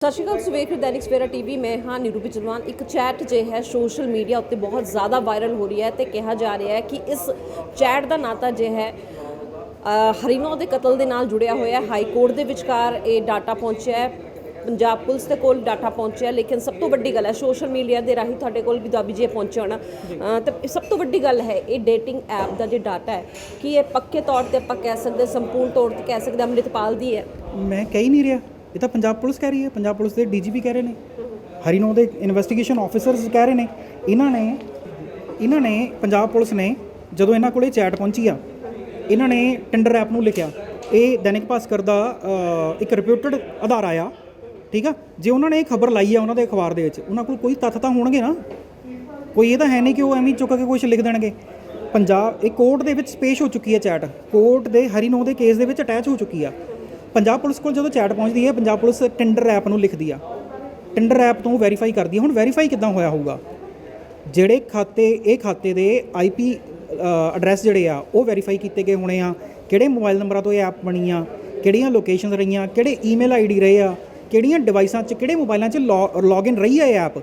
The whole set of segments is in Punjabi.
ਸਤਿ ਸ਼੍ਰੀ ਅਕਾਲ ਸਵੇਖ ਦੈਨਿਕ ਸਵੇਰਾ ਟੀਵੀ ਮੈਂ ਹਾਂ ਨਿਰੂਪੀ ਬਿਜਲਵਾਨ ਇੱਕ ਚੈਟ ਜੇ ਹੈ ਸੋਸ਼ਲ ਮੀਡੀਆ ਉੱਤੇ ਬਹੁਤ ਜ਼ਿਆਦਾ ਵਾਇਰਲ ਹੋ ਰਹੀ ਹੈ ਤੇ ਕਿਹਾ ਜਾ ਰਿਹਾ ਹੈ ਕਿ ਇਸ ਚੈਟ ਦਾ ਨਾਤਾ ਜੇ ਹੈ ਅ, ਹਰੀਨੋ ਦੇ ਕਤਲ ਦੇ ਨਾਲ ਜੁੜਿਆ ਹੋਇਆ ਹੈ। ਹਾਈ ਕੋਰਟ ਦੇ ਵਿਚਕਾਰ ਇਹ ਡਾਟਾ ਪਹੁੰਚਿਆ ਹੈ। ਪੰਜਾਬ ਪੁਲਿਸ ਦੇ ਕੋਲ ਡਾਟਾ ਪਹੁੰਚਿਆ ਲੇਕਿਨ ਸਭ ਤੋਂ ਵੱਡੀ ਗੱਲ ਹੈ ਸੋਸ਼ਲ ਮੀਡੀਆ ਦੇ ਰਾਹੀਂ ਤੁਹਾਡੇ ਕੋਲ ਵੀ ਦਾਬੀ ਜੀ ਇਹ ਪਹੁੰਚਿਆ ਹੋਣਾ ਅ, ਸਭ ਤੋਂ ਵੱਡੀ ਗੱਲ ਹੈ ਇਹ ਡੇਟਿੰਗ ਐਪ ਦਾ ਜੇ ਡਾਟਾ ਹੈ ਕਿ ਇਹ ਪੱਕੇ ਤੌਰ ਤੇ ਆਪਾਂ ਕਹਿ ਸਕਦੇ ਸੰਪੂਰਨ ਤੌਰ ਤੇ ਕਹਿ ਸਕਦੇ ਅੰਮ੍ਰਿਤਪਾਲ ਦੀ ਹੈ। ਮੈਂ ਕਹਿ ਨਹੀਂ ਰਿਹਾ। ਇਹ ਤਾਂ ਪੰਜਾਬ ਪੁਲਿਸ ਕਹਿ ਰਹੀ ਹੈ, ਪੰਜਾਬ ਪੁਲਿਸ ਦੇ ਡੀਜੀਪੀ ਕਹਿ ਰਹੇ ਨੇ। ਹਰੀਨੋ ਦੇ ਇਨਵੈਸਟੀਗੇਸ਼ਨ ਆਫੀਸਰਸ ਕਹਿ ਰਹੇ ਨੇ। ਇਹਨਾਂ ਨੇ ਇਹਨਾਂ ਨੇ ਪੰਜਾਬ ਪੁਲਿਸ ਨੇ ਜਦੋਂ ਇਹਨਾਂ ਕੋਲੇ ਚੈਟ ਪਹੁੰਚੀ ਆ, ਇਹਨਾਂ ਨੇ ਟੈਂਡਰ ਐਪ ਨੂੰ ਲਿਖਿਆ। ਇਹ ਦੈਨਿਕ ਭਾਸਕਰ ਦਾ ਇੱਕ ਰਿਪਿਊਟਡ ਅਦਾਰਾ ਆ ਠੀਕ ਆ? ਜੇ ਉਹਨਾਂ ਨੇ ਇਹ ਖਬਰ ਲਾਈ ਆ ਉਹਨਾਂ ਦੇ ਅਖਬਾਰ ਦੇ ਵਿੱਚ, ਉਹਨਾਂ ਕੋਲ ਕੋਈ ਤੱਥ ਤਾਂ ਹੋਣਗੇ ਨਾ? ਕੋਈ ਇਹ ਤਾਂ ਹੈ ਨਹੀਂ ਕਿ ਉਹ ਐਵੇਂ ਚੁੱਕ ਕੇ ਕੁਝ ਲਿਖ ਦੇਣਗੇ। ਪੰਜਾਬ, ਇਹ ਕੋਰਟ ਦੇ ਵਿੱਚ ਪੇਸ਼ ਹੋ ਚੁੱਕੀ ਹੈ ਚੈਟ ਕੋਰਟ ਦੇ ਹਰੀਨੋ ਦੇ ਕੇਸ ਦੇ ਵਿੱਚ ਅਟੈਚ ਹੋ ਚੁੱਕੀ ਆ। ਪੰਜਾਬ ਪੁਲਿਸ ਕੋਲ ਜਦੋਂ ਚੈਟ ਪਹੁੰਚਦੀ ਹੈ, ਪੰਜਾਬ ਪੁਲਿਸ ਟਿੰਡਰ ਐਪ ਨੂੰ ਲਿਖਦੀ ਆ। ਟੈਂਡਰ ਐਪ ਤੋਂ ਵੈਰੀਫਾਈ ਕਰਦੀ ਹੈ। ਹੁਣ ਵੈਰੀਫਾਈ ਕਿੱਦਾਂ ਹੋਇਆ ਹੋਊਗਾ? ਜਿਹੜੇ ਖਾਤੇ, ਇਹ ਖਾਤੇ ਦੇ ਆਈਪੀ ਐਡਰੈਸ ਜਿਹੜੇ ਆ, ਉਹ ਵੈਰੀਫਾਈ ਕੀਤੇ ਗਏ ਹੋਣੇ ਆ। ਕਿਹੜੇ ਮੋਬਾਈਲ ਨੰਬਰਾਂ ਤੋਂ ਇਹ ਐਪ ਬਣੀ ਆ? ਕਿਹੜੀਆਂ ਲੋਕੇਸ਼ਨਸ ਰਹੀਆਂ? ਕਿਹੜੇ ਈਮੇਲ ਆਈਡੀ ਰਹੇ ਆ? ਕਿਹੜੀਆਂ ਡਿਵਾਈਸਾਂ 'ਚ, ਕਿਹੜੇ ਮੋਬਾਈਲਾਂ 'ਚ ਲੌਗਇਨ ਰਹੀ ਆ ਇਹ ਐਪ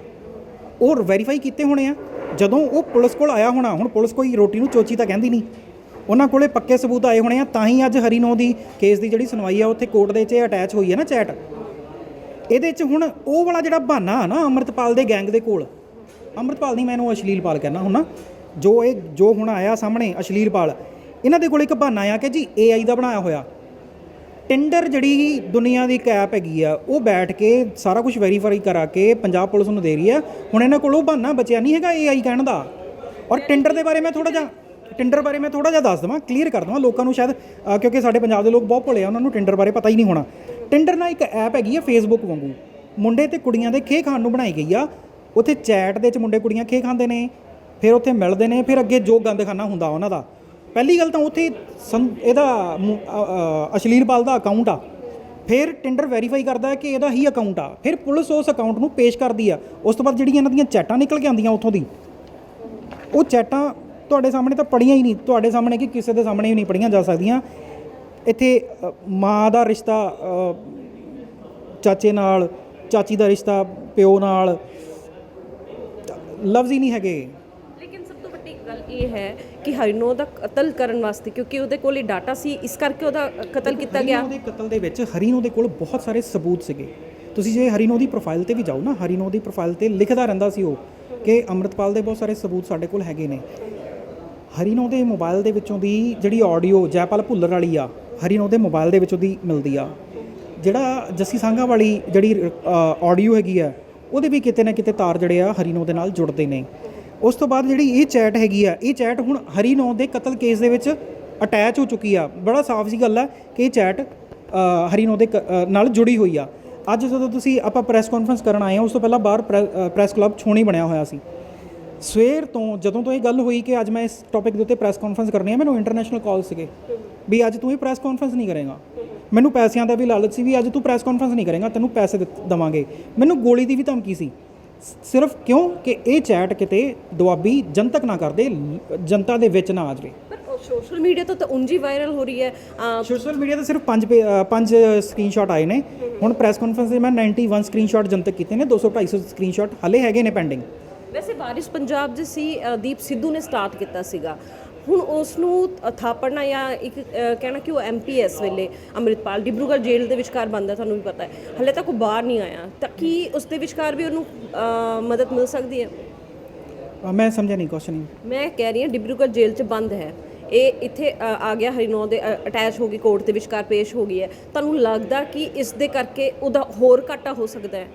ਉਹ ਵੈਰੀਫਾਈ ਕੀਤੇ ਹੋਣੇ ਆ। ਜਦੋਂ ਉਹ ਪੁਲਿਸ ਕੋਲ ਆਇਆ ਹੋਣਾ, ਹੁਣ ਪੁਲਿਸ ਕੋਈ ਰੋਟੀ ਨੂੰ ਚੋਚੀ ਤਾਂ ਕਹਿੰਦੀ ਨਹੀਂ। ਉਹਨਾਂ ਕੋਲੇ ਪੱਕੇ ਸਬੂਤ ਆਏ ਹੋਣੇ ਆ, ਤਾਂ ਹੀ ਅੱਜ ਹਰੀਨੋ ਦੀ ਕੇਸ ਦੀ ਜਿਹੜੀ ਸੁਣਵਾਈ ਆ, ਉੱਥੇ ਕੋਰਟ ਦੇ 'ਚ ਅਟੈਚ ਹੋਈ ਹੈ ਨਾ ਚੈਟ ਇਹਦੇ 'ਚ ਹੁਣ ਉਹ ਵਾਲਾ ਜਿਹੜਾ ਬਹਾਨਾ ਆ ਨਾ ਅੰਮ੍ਰਿਤਪਾਲ ਦੇ ਗੈਂਗ ਦੇ ਕੋਲ, ਅੰਮ੍ਰਿਤਪਾਲ ਨਹੀਂ, ਮੈਂ ਇਹਨੂੰ ਅਸ਼ਲੀਲਪਾਲ ਕਹਿਣਾ ਹੁਣ ਜੋ ਇਹ, ਜੋ ਹੁਣ ਆਇਆ ਸਾਹਮਣੇ ਅਸ਼ਲੀਲਪਾਲ, ਇਹਨਾਂ ਦੇ ਕੋਲ ਇੱਕ ਬਹਾਨਾ ਆ ਕਿ ਜੀ AI ਦਾ ਬਣਾਇਆ ਹੋਇਆ। ਟਿੰਡਰ ਜਿਹੜੀ ਦੁਨੀਆ ਦੀ ਇੱਕ ਐਪ ਹੈਗੀ ਆ, ਉਹ ਬੈਠ ਕੇ ਸਾਰਾ ਕੁਝ ਵੈਰੀਫਾਈ ਕਰਾ ਕੇ ਪੰਜਾਬ ਪੁਲਿਸ ਨੂੰ ਦੇ ਰਹੀ ਆ। ਹੁਣ ਇਹਨਾਂ ਕੋਲ ਉਹ ਬਹਾਨਾ ਬਚਿਆ ਨਹੀਂ ਹੈਗਾ AI ਕਹਿਣ ਦਾ। ਔਰ ਟਿੰਡਰ ਦੇ ਬਾਰੇ ਮੈਂ ਥੋੜਾ ਜਿਹਾ ਟਿੰਡਰ ਬਾਰੇ ਮੈਂ ਥੋੜਾ ਜਿਹਾ ਦੱਸ ਦਵਾਂ ਕਲੀਅਰ ਕਰ ਦਵਾਂ ਲੋਕਾਂ ਨੂੰ ਸ਼ਾਇਦ ਅ, ਕਿਉਂਕਿ ਸਾਡੇ ਪੰਜਾਬ ਦੇ ਲੋਕ ਬਹੁਤ ਭੋਲੇ ਆ ਉਹਨਾਂ ਨੂੰ ਟਿੰਡਰ ਬਾਰੇ ਪਤਾ ਹੀ ਨਹੀਂ ਹੋਣਾ। ਟਿੰਡਰ ਨਾਲ ਇੱਕ ਐਪ ਹੈਗੀ ਆ ਫੇਸਬੁੱਕ ਵਾਂਗੂ। ਮੁੰਡੇ ਤੇ ਕੁੜੀਆਂ ਦੇ ਖੇ ਖਾਣ ਨੂੰ ਬਣਾਈ ਗਈ ਆ। ਉੱਥੇ ਚੈਟ ਦੇ ਵਿੱਚ ਮੁੰਡੇ ਕੁੜੀਆਂ ਖੇ ਖਾਂਦੇ ਨੇ ਫਿਰ ਉੱਥੇ ਮਿਲਦੇ ਨੇ ਫਿਰ ਅੱਗੇ ਜੋ ਗੰਦਖਾਨਾ ਹੁੰਦਾ ਉਹਨਾਂ ਦਾ। ਪਹਿਲੀ ਗੱਲ ਤਾਂ ਉੱਥੇ ਸੰ- ਇਹਦਾ ਮੁ- ਅ- ਅ- ਅਸ਼ਲੀਲਪਾਲ ਦਾ ਅਕਾਊਂਟ ਆ। ਫਿਰ ਟਿੰਡਰ ਵੈਰੀਫਾਈ ਕਰਦਾ ਹੈ ਕਿ ਇਹਦਾ ਹੀ ਅਕਾਊਂਟ ਆ। ਫਿਰ ਪੁਲਿਸ ਉਸ ਅਕਾਊਂਟ ਨੂੰ ਪੇਸ਼ ਕਰਦੀ ਆ। ਉਸ ਤੋਂ ਬਾਅਦ ਜਿਹੜੀਆਂ ਇਹਨਾਂ ਦੀਆਂ ਚੈਟਾਂ ਨਿਕਲ ਕੇ ਆਉਂਦੀਆਂ ਉੱਥੋਂ ਦੀ ਉਹ ਚੈਟਾਂ ਤੁਹਾਡੇ ਸਾਹਮਣੇ ਤਾਂ ਪੜੀਆਂ ਹੀ ਨਹੀਂ ਤੁਹਾਡੇ ਸਾਹਮਣੇ ਕਿ ਕਿਸੇ ਦੇ ਸਾਹਮਣੇ ਵੀ ਨਹੀਂ ਪੜੀਆਂ ਜਾ ਸਕਦੀਆਂ। ਇੱਥੇ ਮਾਂ ਦਾ ਰਿਸ਼ਤਾ ਚਾਚੇ ਨਾਲ ਚਾਚੀ ਦਾ ਰਿਸ਼ਤਾ ਪਿਓ ਨਾਲ ਲਫ਼ਜ਼ ਹੀ ਨਹੀਂ ਹੈਗੇ। ਲੇਕਿਨ ਸਭ ਤੋਂ ਵੱਡੀ ਗੱਲ ਇਹ ਹੈ ਕਿ ਹਰੀਨੋ ਦਾ ਕਤਲ ਕਰਨ ਵਾਸਤੇ ਕਿਉਂਕਿ ਉਹਦੇ ਕੋਲ ਇਹ ਡਾਟਾ ਸੀ ਇਸ ਕਰਕੇ ਉਹਦਾ ਕਤਲ ਕੀਤਾ ਗਿਆ। ਹਰੀਨੋ ਦੇ ਕਤਲ ਦੇ ਵਿੱਚ ਹਰੀਨੋ ਦੇ ਕੋਲ ਬਹੁਤ ਸਾਰੇ ਸਬੂਤ ਸੀਗੇ। ਤੁਸੀਂ ਜੇ ਹਰੀਨੋ ਦੀ ਪ੍ਰੋਫਾਈਲ ਤੇ ਵੀ ਜਾਓ ਨਾ ਹਰੀਨੋ ਦੀ ਪ੍ਰੋਫਾਈਲ ਤੇ ਲਿਖਦਾ ਰਹਿੰਦਾ ਸੀ ਉਹ ਕਿ ਅੰਮ੍ਰਿਤਪਾਲ ਦੇ ਬਹੁਤ ਸਾਰੇ ਸਬੂਤ ਸਾਡੇ ਕੋਲ ਹੈਗੇ ਨੇ। ਹਰੀਨੋ ਦੇ ਮੋਬਾਈਲ ਦੇ ਵਿੱਚੋਂ ਦੀ ਜਿਹੜੀ ਆਡੀਓ ਜੈਪਾਲ ਭੁੱਲਰ ਵਾਲੀ ਆ, ਹਰੀਨੋ ਦੇ ਮੋਬਾਈਲ ਦੇ ਵਿੱਚੋਂ ਦੀ ਮਿਲਦੀ ਆ। ਜਿਹੜਾ ਜੱਸੀ ਸੰਘਾ ਵਾਲੀ ਜਿਹੜੀ ਆਡੀਓ ਹੈਗੀ ਆ, ਉਹਦੇ ਵੀ ਕਿਤੇ ਨਾ ਕਿਤੇ ਤਾਰ ਜਿਹੜੇ ਆ ਹਰੀਨੋ ਦੇ ਨਾਲ ਜੁੜਦੇ ਨੇ। ਉਸ ਤੋਂ ਬਾਅਦ ਜਿਹੜੀ ਇਹ ਚੈਟ ਹੈਗੀ ਆ, ਇਹ ਚੈਟ ਹੁਣ ਹਰੀਨੋ ਦੇ ਕਤਲ ਕੇਸ ਦੇ ਵਿੱਚ ਅਟੈਚ ਹੋ ਚੁੱਕੀ ਆ। ਬੜਾ ਸਾਫ਼ ਜੀ ਗੱਲ ਆ ਕਿ ਇਹ ਚੈਟ ਹਰੀਨੋ ਦੇ ਕ- ਨਾਲ ਜੁੜੀ ਹੋਈ ਆ। ਅੱਜ ਜਦੋਂ ਤੁਸੀਂ ਆਪਾਂ ਪ੍ਰੈਸ ਕਾਨਫਰੰਸ ਕਰਨ ਆਏ ਆ, ਉਸ ਤੋਂ ਪਹਿਲਾਂ ਬਾਹਰ ਪ੍ਰੈਸ ਕਲੱਬ ਛੋਣੀ ਬਣਿਆ ਹੋਇਆ ਸੀ। ਸਵੇਰ ਤੋਂ ਜਦੋਂ ਤੋਂ ਇਹ ਗੱਲ ਹੋਈ ਕਿ ਅੱਜ ਮੈਂ ਇਸ ਟੌਪਿਕ ਦੇ ਉੱਤੇ ਪ੍ਰੈਸ ਕਾਨਫਰੰਸ ਕਰਨੀ ਹੈ ਮੈਨੂੰ ਇੰਟਰਨੈਸ਼ਨਲ ਕਾਲ ਸੀਗੇ ਵੀ ਅੱਜ ਤੂੰ ਇਹ ਪ੍ਰੈਸ ਕਾਨਫਰੰਸ ਨਹੀਂ ਕਰੇਗਾ। ਮੈਨੂੰ ਪੈਸਿਆਂ ਦਾ ਵੀ ਲਾਲਚ ਸੀ ਵੀ ਅੱਜ ਤੂੰ ਪ੍ਰੈਸ ਕਾਨਫਰੰਸ ਨਹੀਂ ਕਰੇਗਾ ਤੈਨੂੰ ਪੈਸੇ ਦਵਾਂਗੇ। ਮੈਨੂੰ ਗੋਲੀ ਦੀ ਵੀ ਧਮਕੀ ਸੀ। ਸਿਰਫ ਕਿਉਂ? ਕਿ ਇਹ ਚੈਟ ਕਿਤੇ ਦੁਆਬੀ ਜਨਤਕ ਨਾ ਕਰਦੇ ਜਨਤਾ ਦੇ ਵਿੱਚ ਨਾ ਆ ਜਾਵੇ। ਸੋਸ਼ਲ ਮੀਡੀਆ ਤੋਂ ਤਾਂ ਉਂਝ ਹੀ ਵਾਇਰਲ ਹੋ ਰਹੀ ਹੈ ਸੋਸ਼ਲ ਮੀਡੀਆ ਤੇ ਸਿਰਫ ਪੰਜ ਪੰਜ ਸਕਰੀਨਸ਼ਾਟ ਆਏ ਨੇ। ਹੁਣ ਪ੍ਰੈਸ ਕਾਨਫਰੰਸ ਦੇ ਮੈਂ 91 ਸਕਰੀਨਸ਼ਾਟ ਜਨਤਕ ਕੀਤੇ ਨੇ 200 250 ਸਕਰੀਨਸ਼ਾਟ ਹਲੇ ਹੈਗੇ ਨੇ ਪੈਂਡਿੰਗ ਵੈਸੇ ਵਾਰਿਸ ਪੰਜਾਬ ਦੇ ਸੀ ਦੀਪ ਸਿੱਧੂ ਨੇ ਸਟਾਰਟ ਕੀਤਾ ਸੀਗਾ। ਹੁਣ ਉਸ ਨੂੰ ਥਾਪੜਨਾ ਜਾਂ ਇੱਕ ਕਹਿਣਾ ਕਿ ਉਹ ਐਮਪੀ ਇਸ ਵੇਲੇ ਅੰਮ੍ਰਿਤਪਾਲ। ਡਿਬਰੂਗੜ੍ਹ ਜੇਲ੍ਹ ਦੇ ਵਿਚਕਾਰ ਬੰਦਾ ਤੁਹਾਨੂੰ ਵੀ ਪਤਾ ਹੈ। ਹਲੇ ਤੱਕ ਉਹ ਬਾਹਰ ਨਹੀਂ ਆਇਆ। ਤਾਂ ਕੀ ਉਸ ਦੇ ਵਿਚਕਾਰ ਵੀ ਉਹਨੂੰ ਮਦਦ ਮਿਲ ਸਕਦੀ ਹੈ? ਮੈਂ ਸਮਝਿਆ ਨਹੀਂ ਕੁਐਸਚਨ ਮੈਂ ਕਹਿ ਰਹੀ ਹਾਂ ਡਿਬਰੂਗੜ੍ਹ ਜੇਲ੍ਹ 'ਚ ਬੰਦ ਹੈ। ਇਹ ਇੱਥੇ ਆ ਗਿਆ ਹਰੀਨੌ ਦੇ ਅਟੈਚ ਹੋ ਗਈ ਕੋਰਟ ਦੇ ਵਿਚਕਾਰ ਪੇਸ਼ ਹੋ ਗਈ ਹੈ। ਤੁਹਾਨੂੰ ਲੱਗਦਾ ਕਿ ਇਸ ਦੇ ਕਰਕੇ ਉਹਦਾ ਹੋਰ ਘਾਟਾ ਹੋ ਸਕਦਾ ਹੈ?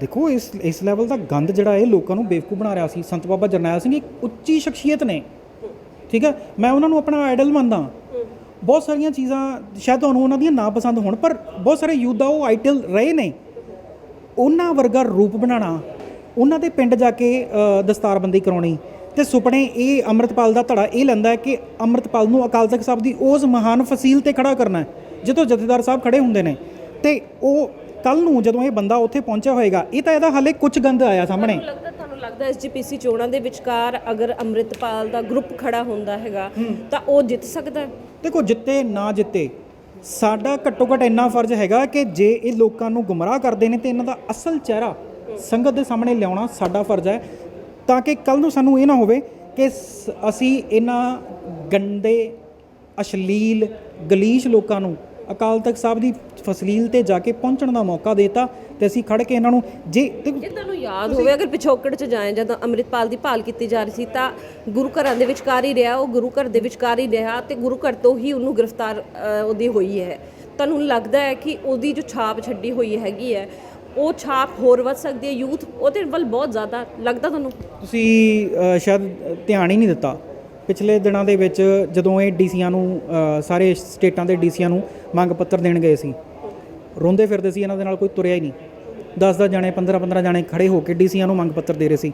ਦੇਖੋ, ਇਸ ਇਸ ਲੈਵਲ ਦਾ ਗੰਦ ਜਿਹੜਾ ਇਹ ਲੋਕਾਂ ਨੂੰ ਬੇਵਕੂਫ ਬਣਾ ਰਿਹਾ ਸੀ। ਸੰਤ ਬਾਬਾ ਜਰਨੈਲ ਸਿੰਘ ਇੱਕ ਉੱਚੀ ਸ਼ਖਸੀਅਤ ਨੇ। ਠੀਕ ਹੈ? ਮੈਂ ਉਹਨਾਂ ਨੂੰ ਆਪਣਾ ਆਈਡਲ ਮੰਨਦਾ। ਬਹੁਤ ਸਾਰੀਆਂ ਚੀਜ਼ਾਂ ਸ਼ਾਇਦ ਤੁਹਾਨੂੰ ਉਹਨਾਂ ਦੀਆਂ ਨਾ ਪਸੰਦ ਹੋਣ, ਪਰ ਬਹੁਤ ਸਾਰੇ ਯੂਥ ਦਾ ਉਹ ਆਈਡਲ ਰਹੇ ਨੇ। ਉਹਨਾਂ ਵਰਗਾ ਰੂਪ ਬਣਾਉਣਾ, ਉਹਨਾਂ ਦੇ ਪਿੰਡ ਜਾ ਕੇ ਦਸਤਾਰਬੰਦੀ ਕਰਾਉਣੀ ਤੇ ਸੁਪਨੇ ਇਹ ਅੰਮ੍ਰਿਤਪਾਲ ਦਾ ਧੜਾ ਇਹ ਲੈਂਦਾ ਹੈ ਕਿ ਅੰਮ੍ਰਿਤਪਾਲ ਨੂੰ ਅਕਾਲ ਤਖਤ ਸਾਹਿਬ ਦੀ ਉਸ ਮਹਾਨ ਫਸੀਲ ਤੇ ਖੜਾ ਕਰਨਾ ਹੈ, ਜਿੱਥੋਂ ਜਥੇਦਾਰ ਸਾਹਿਬ ਖੜੇ ਹੁੰਦੇ ਨੇ। ਤੇ ਉਹ ਕੱਲ ਨੂੰ ਜਦੋਂ ਇਹ ਬੰਦਾ ਉੱਥੇ ਪਹੁੰਚਿਆ ਹੋਏਗਾ ਇਹ ਤਾਂ ਇਹਦਾ ਹਾਲੇ ਕੁਝ ਗੰਦ ਆਇਆ ਸਾਹਮਣੇ। ਤੁਹਾਨੂੰ ਲੱਗਦਾ ਤੁਹਾਨੂੰ ਲੱਗਦਾ ਐਸਜੀਪੀਸੀ ਚੋਣਾਂ ਦੇ ਵਿਚਕਾਰ ਅਗਰ ਅੰਮ੍ਰਿਤਪਾਲ ਦਾ ਗਰੁੱਪ ਖੜਾ ਹੁੰਦਾ ਹੈਗਾ ਤਾਂ ਉਹ ਜਿੱਤ ਸਕਦਾ ਦੇਖੋ ਜਿੱਤੇ ਨਾ ਜਿੱਤੇ ਸਾਡਾ ਘੱਟੋ ਘੱਟ ਇੰਨਾ ਫਰਜ਼ ਹੈਗਾ ਕਿ ਜੇ ਇਹ ਲੋਕਾਂ ਨੂੰ ਗੁੰਮਰਾਹ ਕਰਦੇ ਨੇ ਤੇ ਇਹਨਾਂ ਦਾ ਅਸਲ ਚਿਹਰਾ ਸੰਗਤ ਦੇ ਸਾਹਮਣੇ ਲਿਆਉਣਾ ਸਾਡਾ ਫਰਜ਼ ਹੈ ਤਾਂ ਕਿ ਕੱਲ ਨੂੰ ਸਾਨੂੰ ਇਹ ਨਾ ਹੋਵੇ ਕਿ ਅਸੀਂ ਇਹਨਾਂ ਗੰਦੇ ਅਸ਼ਲੀਲ ਗਲੀਸ਼ ਲੋਕਾਂ ਨੂੰ ਅਕਾਲ ਤਖਤ ਸਾਹਿਬ ਦੀ ਫਸਲੀਲ ਤੇ ਜਾ ਕੇ ਪਹੁੰਚਣ ਦਾ ਮੌਕਾ ਦੇਤਾ ਤੇ ਅਸੀਂ ਖੜ ਕੇ ਇਹਨਾਂ ਨੂੰ ਜੇ ਤੁਹਾਨੂੰ ਯਾਦ ਹੋਵੇ ਅਗਰ ਪਿਛੋਕੜ ਚ ਜਾਏ ਜਦੋਂ ਅੰਮ੍ਰਿਤਪਾਲ ਦੀ ਭਾਲ ਕੀਤੀ ਜਾ ਰਹੀ ਸੀ ਤਾਂ ਗੁਰੂ ਘਰਾਂ ਦੇ ਵਿਚਕਾਰ ਹੀ ਰਿਹਾ ਉਹ ਗੁਰੂ ਘਰ ਦੇ ਵਿਚਕਾਰ ਹੀ ਰਿਹਾ ਤੇ ਗੁਰੂ ਘਰ ਤੋਂ ਹੀ ਉਹਨੂੰ ਗ੍ਰਿਫਤਾਰ ਉਹਦੀ ਹੋਈ ਹੈ। ਤੁਹਾਨੂੰ ਲੱਗਦਾ ਹੈ ਕਿ ਉਹਦੀ ਜੋ ਛਾਪ ਛੱਡੀ ਹੋਈ ਹੈਗੀ ਹੈ ਉਹ ਛਾਪ ਹੋਰ ਵੱਧ ਸਕਦੀ ਹੈ ਯੂਥ? ਉਹਦੇ ਵੱਲ ਬਹੁਤ ਜ਼ਿਆਦਾ ਲੱਗਦਾ ਤੁਹਾਨੂੰ? ਤੁਸੀਂ ਸ਼ਾਇਦ ਧਿਆਨ ਹੀ ਨਹੀਂ ਦਿੱਤਾ। ਪਿਛਲੇ ਦਿਨਾਂ ਦੇ ਵਿੱਚ ਜਦੋਂ ਇਹ ਡੀਸੀਆਂ ਨੂੰ ਸਾਰੇ ਸਟੇਟਾਂ ਦੇ ਡੀਸੀਆਂ ਨੂੰ ਮੰਗ ਪੱਤਰ ਦੇਣ ਗਏ ਸੀ, ਰੋਂਦੇ ਫਿਰਦੇ ਸੀ, ਇਹਨਾਂ ਦੇ ਨਾਲ ਕੋਈ ਤੁਰਿਆ ਹੀ ਨਹੀਂ। 10-10 ਜਾਣੇ 15-15 ਜਾਣੇ ਖੜੇ ਹੋ ਕੇ ਡੀਸੀਆਂ ਨੂੰ ਮੰਗ ਪੱਤਰ ਦੇ ਰਹੇ ਸੀ।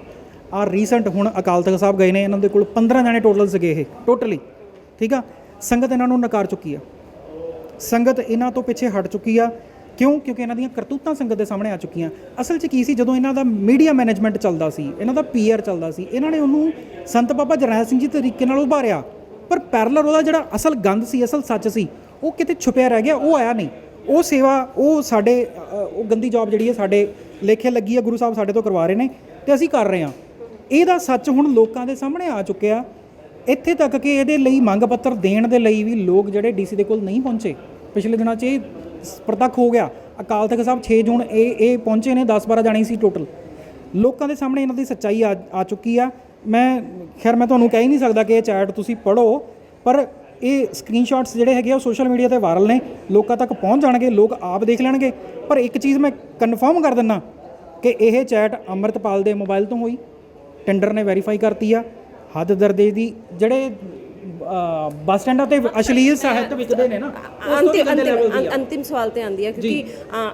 ਆ ਰੀਸੈਂਟ ਹੁਣ ਅਕਾਲ ਤਖਤ ਸਾਹਿਬ ਗਏ ਨੇ, ਇਹਨਾਂ ਦੇ ਕੋਲ 15 ਜਾਣੇ ਟੋਟਲ ਸੀਗੇ ਇਹ ਟੋਟਲੀ ਠੀਕ ਆ? ਸੰਗਤ ਇਹਨਾਂ ਨੂੰ ਨਕਾਰ ਚੁੱਕੀ ਆ। ਸੰਗਤ ਇਹਨਾਂ ਤੋਂ ਪਿੱਛੇ ਹਟ ਚੁੱਕੀ ਆ। ਕਿਉਂ? ਕਿਉਂਕਿ ਇਹਨਾਂ ਦੀਆਂ ਕਰਤੂਤਾਂ ਸੰਗਤ ਦੇ ਸਾਹਮਣੇ ਆ ਚੁੱਕੀਆਂ। ਅਸਲ 'ਚ ਕੀ ਸੀ? ਜਦੋਂ ਇਹਨਾਂ ਦਾ ਮੀਡੀਆ ਮੈਨੇਜਮੈਂਟ ਚੱਲਦਾ ਸੀ, ਇਹਨਾਂ ਦਾ ਪੀਆਰ ਚੱਲਦਾ ਸੀ, ਇਹਨਾਂ ਨੇ ਉਹਨੂੰ ਸੰਤ ਬਾਬਾ ਜਰਨੈਲ ਸਿੰਘ ਜੀ ਤਰੀਕੇ ਨਾਲ ਉਭਾਰਿਆ। ਪਰ ਪੈਰਲਰ ਉਹਦਾ ਜਿਹੜਾ ਅਸਲ ਗੰਦ ਸੀ, ਅਸਲ ਸੱਚ ਸੀ, ਉਹ ਕਿਤੇ ਛੁਪਿਆ ਰਹਿ ਗਿਆ, ਉਹ ਆਇਆ ਨਹੀਂ। ਉਹ ਸੇਵਾ, ਉਹ ਸਾਡੇ ਉਹ ਗੰਦੀ ਜੌਬ ਜਿਹੜੀ ਹੈ ਸਾਡੇ ਲੇਖੇ ਲੱਗੀ ਹੈ, ਗੁਰੂ ਸਾਹਿਬ ਸਾਡੇ ਤੋਂ ਕਰਵਾ ਰਹੇ ਨੇ ਤੇ ਅਸੀਂ ਕਰ ਰਹੇ ਹਾਂ। ਇਹਦਾ ਸੱਚ ਹੁਣ ਲੋਕਾਂ ਦੇ ਸਾਹਮਣੇ ਆ ਚੁੱਕਿਆ। ਇੱਥੇ ਤੱਕ ਕਿ ਇਹਦੇ ਲਈ ਮੰਗ ਪੱਤਰ ਦੇਣ ਦੇ ਲਈ ਵੀ ਲੋਕ ਜਿਹੜੇ ਡੀਸੀ ਦੇ ਕੋਲ ਨਹੀਂ ਪਹੁੰਚੇ, ਪਿਛਲੇ ਦਿਨਾਂ 'ਚ ਇਹ ਪ੍ਰਤੱਖ ਹੋ ਗਿਆ। ਅਕਾਲ ਤਖਤ ਸਾਹਿਬ 6 ਜੂਨ ਇਹ ਇਹ ਪਹੁੰਚੇ ਨੇ 10 12 ਜਾਣੇ ਸੀ ਟੋਟਲ ਲੋਕਾਂ ਦੇ ਸਾਹਮਣੇ ਇਹਨਾਂ ਦੀ ਸੱਚਾਈ ਆ ਆ ਚੁੱਕੀ ਆ। ਮੈਂ, ਖੈਰ ਮੈਂ ਤੁਹਾਨੂੰ ਕਹਿ ਹੀ ਨਹੀਂ ਸਕਦਾ ਕਿ ਇਹ ਚੈਟ ਤੁਸੀਂ ਪੜੋ ਪਰ ਇਹ ਸਕਰੀਨਸ਼ਾਟਸ ਜਿਹੜੇ ਹੈਗੇ ਆ, ਉਹ ਸੋਸ਼ਲ ਮੀਡੀਆ ਤੇ ਵਾਇਰਲ ਨੇ। ਲੋਕਾਂ ਤੱਕ ਪਹੁੰਚ ਜਾਣਗੇ, ਲੋਕ ਆਪ ਦੇਖ ਲੈਣਗੇ। ਪਰ ਇੱਕ ਚੀਜ਼ ਮੈਂ ਕਨਫਰਮ ਕਰ ਦਿੰਨਾ, ਕਿ ਇਹ ਚੈਟ ਅੰਮ੍ਰਿਤਪਾਲ ਦੇ ਮੋਬਾਈਲ ਤੋਂ ਹੋਈ। ਟੈਂਡਰ ਨੇ ਵੈਰੀਫਾਈ ਕਰਤੀ ਆ। ਹੱਦ ਦਰਦੇ ਦੀ, ਜਿਹੜੇ ਬੱਸ ਸਟੈਂਡਾਂ ਤੇ ਅਸ਼ਲੀਲ ਸਾਹਿਤ ਵਿਕਦੇ ਨੇ ਨਾ ਤੋਂ ਅੰਤਿਮ ਅੰਤਿਮ ਸਵਾਲ ਤੇ ਆਂਦੀ ਹੈ ਕਿਉਂਕਿ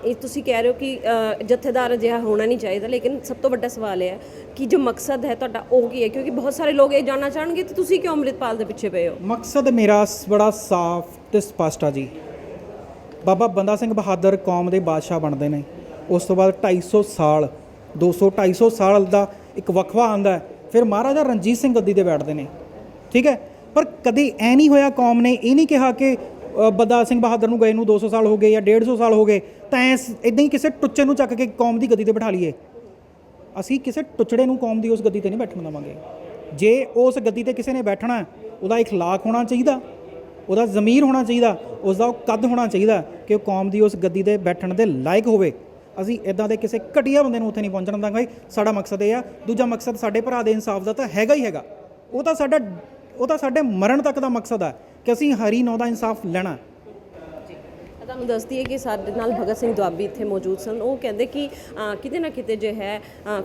ਇਹ ਤੁਸੀਂ ਕਹਿ ਰਹੇ ਹੋ ਕਿ ਜਥੇਦਾਰ ਅਜਿਹਾ ਹੋਣਾ ਨਹੀਂ ਚਾਹੀਦਾ ਲੇਕਿਨ ਸਭ ਤੋਂ ਵੱਡਾ ਸਵਾਲ ਇਹ ਹੈ ਕਿ ਜੋ ਮਕਸਦ ਹੈ ਤੁਹਾਡਾ ਉਹ ਕੀ ਹੈ? ਕਿਉਂਕਿ ਬਹੁਤ ਸਾਰੇ ਲੋਕ ਇਹ ਜਾਣਨਾ ਚਾਹਣਗੇ ਕਿ ਤੁਸੀਂ ਕਿਉਂ ਅੰਮ੍ਰਿਤਪਾਲ ਦੇ ਪਿੱਛੇ ਪਏ ਹੋ? ਮਕਸਦ ਮੇਰਾ ਬੜਾ ਸਾਫ਼ ਤੇ ਸਪਸ਼ਟ ਆ ਜੀ। ਬਾਬਾ ਬੰਦਾ ਸਿੰਘ ਬਹਾਦਰ ਕੌਮ ਦੇ ਬਾਦਸ਼ਾਹ ਬਣਦੇ ਨੇ। ਉਸ ਤੋਂ ਬਾਅਦ 250 ਸਾਲ 200 250 ਸਾਲ ਦਾ ਇੱਕ ਵਕਫਾ ਆਂਦਾ ਫਿਰ ਮਹਾਰਾਜਾ ਰਣਜੀਤ ਸਿੰਘ ਗੱਦੀ ਤੇ ਬੈਠਦੇ ਨੇ। ਠੀਕ ਹੈ? ਪਰ ਕਦੇ ਐ ਨਹੀਂ ਹੋਇਆ ਕੌਮ ਨੇ ਇਹ ਨਹੀਂ ਕਿਹਾ ਕਿ ਅ, ਬੰਦਾ ਸਿੰਘ ਬਹਾਦਰ ਨੂੰ ਗਏ ਨੂੰ 200 ਸਾਲ ਹੋ ਗਏ ਜਾਂ 150 ਸਾਲ ਹੋ ਗਏ ਤਾਂ ਐ ਇਦਾਂ ਹੀ ਕਿਸੇ ਟੁੱਚੇ ਨੂੰ ਚੱਕ ਕੇ ਕੌਮ ਦੀ ਗੱਦੀ ਤੇ ਬਿਠਾ ਲਈਏ ਅਸੀਂ ਕਿਸੇ ਟੁਚੜੇ ਨੂੰ ਕੌਮ ਦੀ ਉਸ ਗੱਦੀ ਤੇ ਨਹੀਂ ਬੈਠਣ ਦੇਵਾਂਗੇ ਜੇ ਉਸ ਗੱਦੀ ਤੇ ਕਿਸੇ ਨੇ ਬੈਠਣਾ ਹੈ, ਉਹਦਾ اخلاق ਹੋਣਾ ਚਾਹੀਦਾ ਉਹਦਾ ਜ਼ਮੀਰ ਹੋਣਾ ਚਾਹੀਦਾ ਉਸ ਦਾ ਉਹ ਕੱਦ ਹੋਣਾ ਚਾਹੀਦਾ ਕਿ ਉਹ ਕੌਮ ਦੀ ਉਸ ਗੱਦੀ ਤੇ ਬੈਠਣ ਦੇ ਲਾਇਕ ਹੋਵੇ ਅਸੀਂ ਇਦਾਂ ਦੇ ਕਿਸੇ ਘਟੀਆ ਬੰਦੇ ਨੂੰ ਉੱਥੇ ਨਹੀਂ ਪਹੁੰਚਣ ਦਾਂਗੇ ਸਾਡਾ ਮਕਸਦ ਇਹ ਆ ਦੂਜਾ ਮਕਸਦ ਸਾਡੇ ਭਰਾ ਦੇ ਇਨਸਾਫ ਦਾ ਤਾਂ ਹੈਗਾ ਹੀ ਹੈਗਾ ਉਹ ਤਾਂ ਸਾਡਾ ਉਹ ਤਾਂ ਸਾਡੇ ਮਰਨ ਤੱਕ ਦਾ ਮਕਸਦ ਹੈ ਕਿ ਅਸੀਂ ਹਰੀ ਨੌ ਦਾ ਇਨਸਾਫ ਲੈਣਾ। ਤੁਹਾਨੂੰ ਦੱਸਦੀ ਹੈ ਕਿ ਸਾਡੇ ਨਾਲ ਭਗਤ ਸਿੰਘ ਦੁਆਬੀ ਇੱਥੇ ਮੌਜੂਦ ਸਨ। ਉਹ ਕਹਿੰਦੇ ਕਿ ਕਿਤੇ ਨਾ ਕਿਤੇ ਜੇ ਹੈ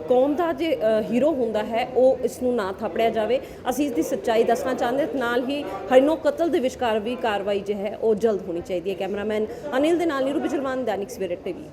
ਕੌਮ ਦਾ ਜੇ ਹੀਰੋ ਹੁੰਦਾ ਹੈ, ਉਹ ਇਸ ਨੂੰ ਨਾ ਥਾਪੜਿਆ ਜਾਵੇ। ਅਸੀਂ ਇਸ ਦੀ ਸੱਚਾਈ ਦੱਸਣਾ ਚਾਹੁੰਦੇ ਹਾਂ। ਨਾਲ ਹੀ ਹਰਿਨੋ ਕਤਲ ਦੇ ਵਿਚਕਾਰ ਵੀ ਕਾਰਵਾਈ ਜੋ ਹੈ, ਉਹ ਜਲਦ ਹੋਣੀ ਚਾਹੀਦੀ ਹੈ। ਕੈਮਰਾਮੈਨ ਅਨਿਲ ਦੇ ਨਾਲ ਨੀਰੂ ਬਿਜਲਵਾਨ ਦੈਨਿਕ ਸਵੇਰੇ ਟੀਵੀ।